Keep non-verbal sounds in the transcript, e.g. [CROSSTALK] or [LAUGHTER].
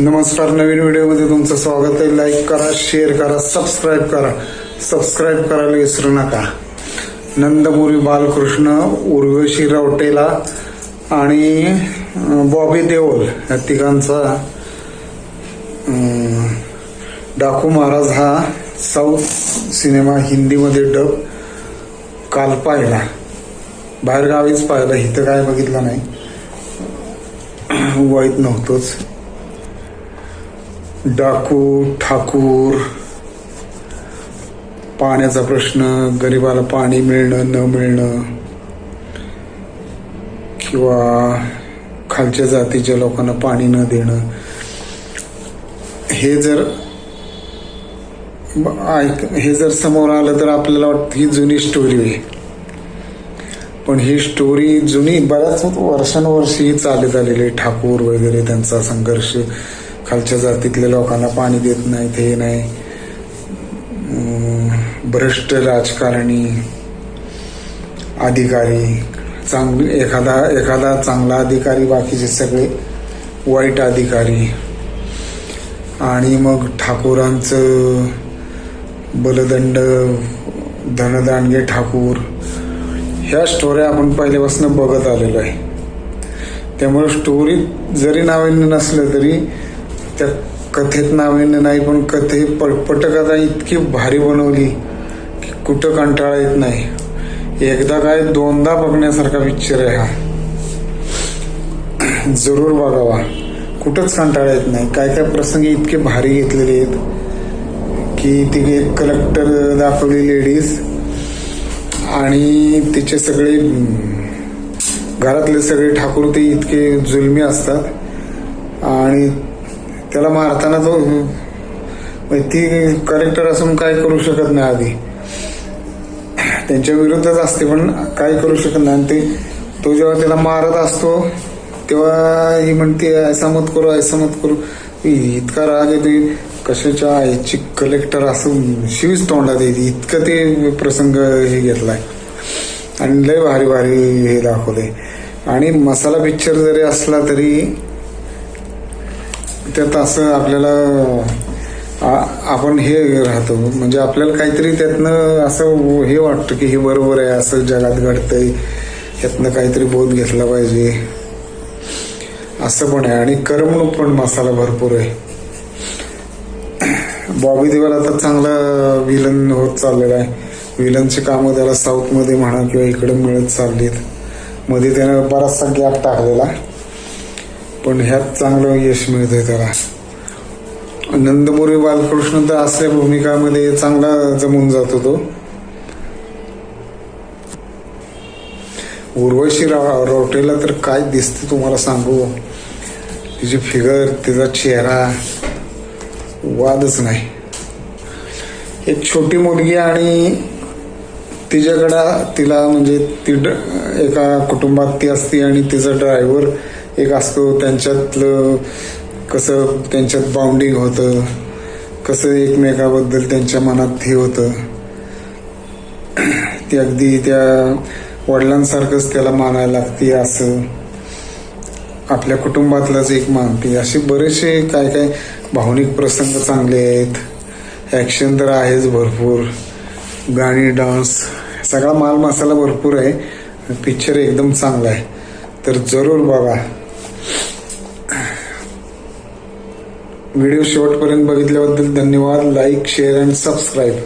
नमस्कार नवीन व्हिडिओमध्ये तुमचं स्वागत आहे. लाईक करा शेअर करा सबस्क्राईब करा. सबस्क्राईब करायला विसरू नका. नंदमुरी बालकृष्ण उर्वशी रावटेला आणि बॉबी देओल या तिघांचा डाकू महाराज हा साऊथ सिनेमा हिंदीमध्ये डब काल पाहिला. बाहेरगावीच पाहिला. इथं काय बघितलं नाही. [CLEARS THROAT] वाईट नव्हतंच. डाकू ठाकूर पाण्याचा प्रश्न गरिबाला पाणी मिळणं न मिळणं किंवा खालच्या जातीच्या लोकांना पाणी न देणं हे जर ऐक हे जर समोर आलं तर आपल्याला वाटतं ही जुनी स्टोरी आहे. पण ही स्टोरी जुनी बऱ्याच वर्षानुवर्षी चालत आलेली आहे. ठाकूर वगैरे त्यांचा संघर्ष. खालच्या जातीतल्या लोकांना पाणी देत नाहीत हे नाही. भ्रष्ट राजकारणी अधिकारी चांगले एखादा एखादा चांगला अधिकारी बाकीचे सगळे वाईट अधिकारी. आणि मग ठाकूरांचं बलदंड धनदांडगे ठाकूर ह्या स्टोऱ्या आपण पहिल्यापासून बघत आलेलो आहे. त्यामुळे स्टोरी जरी नाविन्य नसलं तरी त्या कथेत नाविन्य नाही पण कथे पट पटकथा इतकी भारी बनवली की कुठं कंटाळा येत नाही. एकदा काय दोनदा बघण्यासारखा पिक्चर आहे हा. [CLEARS THROAT] जरूर बघावा. कुठंच कंटाळा येत नाही. काय काय प्रसंग इतके भारी घेतलेले आहेत की ती एक कलेक्टर दाखवली लेडीज आणि तिचे सगळे घरातले सगळे ठाकूर ते इतके जुलमी असतात. आणि त्याला मारताना तो ती कलेक्टर असून काय करू शकत नाही आधी. त्यांच्या विरुद्धच असते पण काय करू शकत नाही. आणि ते तो जेव्हा त्याला मारत असतो तेव्हा ही म्हणते ऐसा मत करू ऐसा मत करू. इतका राग येते कशाच्या आईची कलेक्टर असून शिवीच तोंडात येते इतकं ते प्रसंग हे घेतलाय. आणि लय भारी भारी हे दाखवले आणि मसाला पिक्चर जरी असला तरी त्यात असं आपल्याला आपण हे राहतो. म्हणजे आपल्याला काहीतरी त्यातनं असं हे वाटतं की हे बरोबर आहे असं जगात घडतंय. यातनं काहीतरी बोध घेतला पाहिजे. असं पण आहे. आणि करमणूक पण मसाला भरपूर आहे. बॉबी देवल आता चांगला विलन होत चाललेला आहे. विलनची कामं त्याला साऊथमध्ये म्हणा किंवा इकडे मिळत चाललीत. मध्ये त्यानं बराचसा गॅप टाकलेला. पण ह्यात चांगलं यश मिळतंय त्याला. नंदमुरी बालकृष्ण तर असल्या भूमिकामध्ये चांगला जमून जातो तो. उर्वशी रावटेला रोटेला तर काय दिसते तुम्हाला सांगू? तिची फिगर तिचा चेहरा वादच नाही. एक छोटी मुलगी आणि तिच्याकडं तिला म्हणजे ती ड- एका कुटुंबात ती असते आणि तिचा ड्रायव्हर एक असतो त्यांच्यातलं कसं त्यांच्यात बाउंडिंग होतं कसं एकमेकाबद्दल त्यांच्या मनात हे होतं. ती अगदी त्या वडिलांसारखंच त्याला मानायला लागते असं. आपल्या कुटुंबातलाच एक मानते. असे बरेचसे काय काय भावनिक प्रसंग चांगले आहेत. ॲक्शन तर आहेच भरपूर. गाणी डान्स सगळा माल मसाला भरपूर आहे. पिक्चर एकदम चांगला आहे. तर जरूर बघा. व्हिडिओ शेवटपर्यंत बघितल्याबद्दल धन्यवाद. Like share and subscribe.